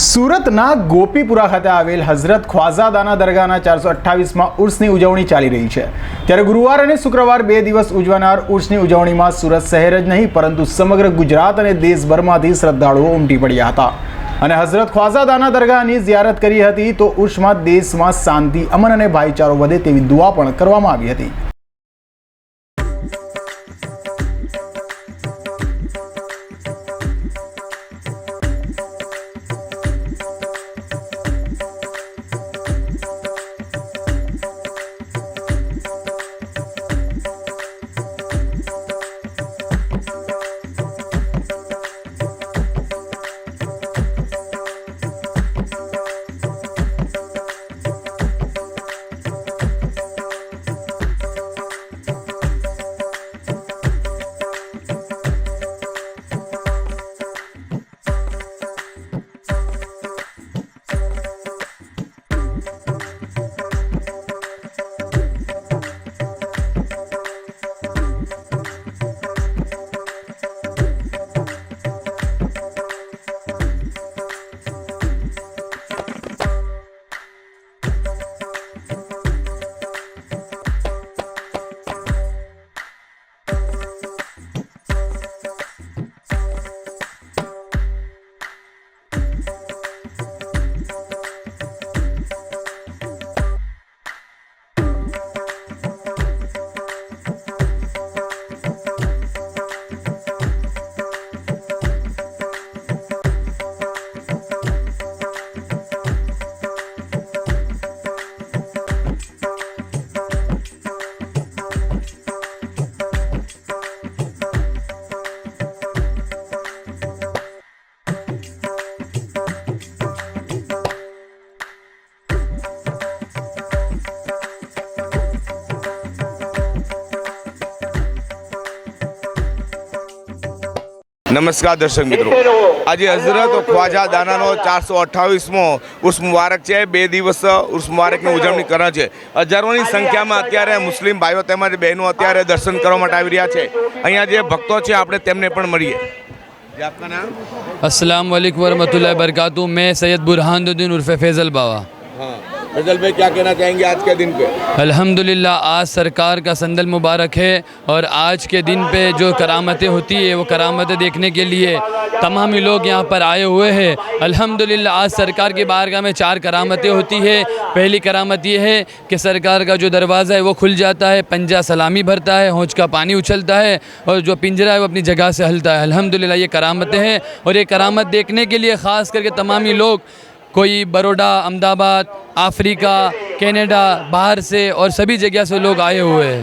સુરતના ગોપીપુરા ખાતે આવેલ હઝરત ખ્વાઝાદાના દરગાહના ચારસો અઠ્ઠાવીસમાં ઉર્સની ઉજવણી ચાલી રહી છે. ત્યારે ગુરુવાર અને શુક્રવાર બે દિવસ ઉજવાનાર ઉર્સની ઉજવણીમાં સુરત શહેર જ નહીં, પરંતુ સમગ્ર ગુજરાત અને દેશભરમાંથી શ્રદ્ધાળુઓ ઉમટી પડ્યા હતા. અને હઝરત ખ્વાઝાદાના દરગાહની ઝિયારત કરી હતી તો ઉર્સમાં દેશમાં શાંતિ, અમન અને ભાઈચારો વધે તેવી દુઆ પણ કરવામાં આવી હતી. નમસ્કાર દર્શક મિત્રો. આજે હઝરત ખ્વાજા દાનાનો ચારસો અઠ્ઠાવીસમો ઉર્સ મુબારક છે. બે દિવસ ઉર્સ મુબારકની ઉજવણી કરે છે. હજારોની સંખ્યામાં અત્યારે મુસ્લિમ ભાઈઓ તેમજ બહેનો અત્યારે દર્શન કરવા માટે આવી રહ્યા છે. અહીંયા જે ભક્તો છે આપણે તેમને પણ મળીએ. અસલામ વાલેકુમ વરહમતુલ્લાહ બરકાતુ મેં સૈયદ બુરહાનુદ્દીન ઉર્ફે ફેઝલ બાવા. હા. फैज़ल भाई, क्या कहना चाहेंगे आज के दिन पे? अल्हम्दुलिल्लाह, आज सरकार का संदल मुबारक है और आज के दिन पे जो करामतें होती है, वो करामतें देखने के लिए तमाम ही लोग यहाँ पर आए हुए हैं। अल्हम्दुलिल्लाह, आज सरकार की बारगाह में चार करामतें होती है। पहली करामत ये है कि सरकार का जो दरवाज़ा है, वो खुल जाता है, पंजा सलामी भरता है होंच का पानी उछलता है और जो पिंजरा है, वो अपनी जगह से हलता है। अल्हम्दुलिल्लाह, ये करामतें हैं और ये करामत देखने के लिए ख़ास करके तमाम लोग कोई बड़ोड़ा अहमदाबाद अफ्रीका कनाडा बाहर से और सभी जगह से लोग आए हुए हैं।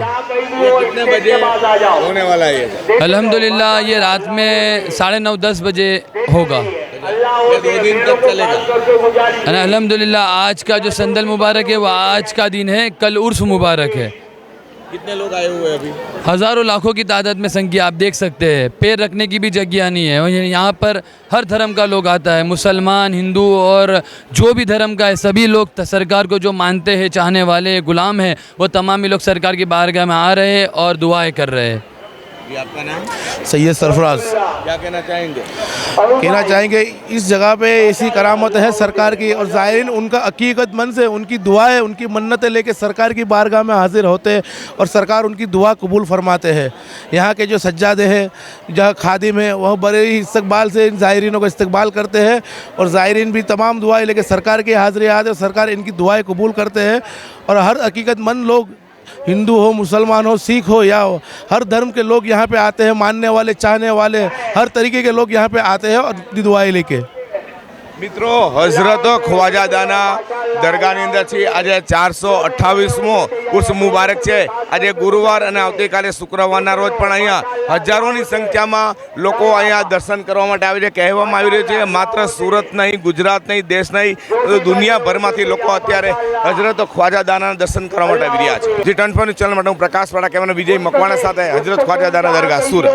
कितने बजे होने वाला है ये? अल्हम्दुलिल्लाह ये रात में साढ़े नौ दस बजे होगा। दो दिन तक चलेगा। अल्हम्दुलिल्लाह आज का जो संदल मुबारक है वो आज का दिन है कल उर्स मुबारक है। कितने लोग आए हुए हैं अभी? हज़ारों लाखों की तादाद में संख्या आप देख सकते हैं। पैर रखने की भी जगह नहीं है। और यहाँ पर हर धर्म का लोग आता है। मुसलमान, हिंदू और जो भी धर्म का है, सभी लोग सरकार को जो मानते हैं, चाहने वाले, गुलाम हैं, वो तमाम ही लोग सरकार की बारगाह में आ रहे हैं और दुआएँ कर रहे हैं। ये आपका नाम? सैयद सरफराज। क्या कहना चाहेंगे? कहना चाहेंगे इस जगह पे ऐसी करामत है सरकार की और ज़ाहिरीन उनका हकीकत मन से उनकी दुआएँ उनकी मन्नतें लेके सरकार की बारगाह में हाजिर होते हैं और सरकार उनकी दुआ कबूल फरमाते हैं। यहाँ के जो सज्जादे हैं जहाँ खादिम है वह बड़े ही इस्तकबाल से इन ज़ायरीनों का इस्तकबाल करते हैं और ज़ायरीन भी तमाम दुआएँ लेके सरकार की हाजिर हैं और सरकार इनकी दुआएँ कबूल करते हैं और हर हकीकतमंद लोग हिंदू हो, मुसलमान हो, सिख हो या हो, हर धर्म के लोग यहाँ पे आते हैं, मानने वाले, चाहने वाले, हर तरीके के लोग यहाँ पे आते हैं और दुआएँ लेके। મિત્રો, હઝરત ખ્વાજાદાના દરગાહની અંદરથી આજે ચારસો અઠ્ઠાવીસમો ઉર્સ મુબારક છે. આજે ગુરુવાર અને આવતીકાલે શુક્રવારના રોજ પણ અહીંયા હજારોની સંખ્યામાં લોકો અહીંયા દર્શન કરવા માટે આવે છે. કહેવામાં આવી રહ્યું છે માત્ર સુરત નહીં, ગુજરાત નહીં, દેશ નહીં દુનિયાભરમાંથી લોકો અત્યારે હઝરત ખ્વાજાદાના દર્શન કરવા માટે આવી રહ્યા છે. જે ટન પર ચેનલ માટે હું પ્રકાશ વાળા કહેવાનો વિજય મકવાણા સાથે હઝરત ખ્વાજાદાના દરગાહ, સુરત.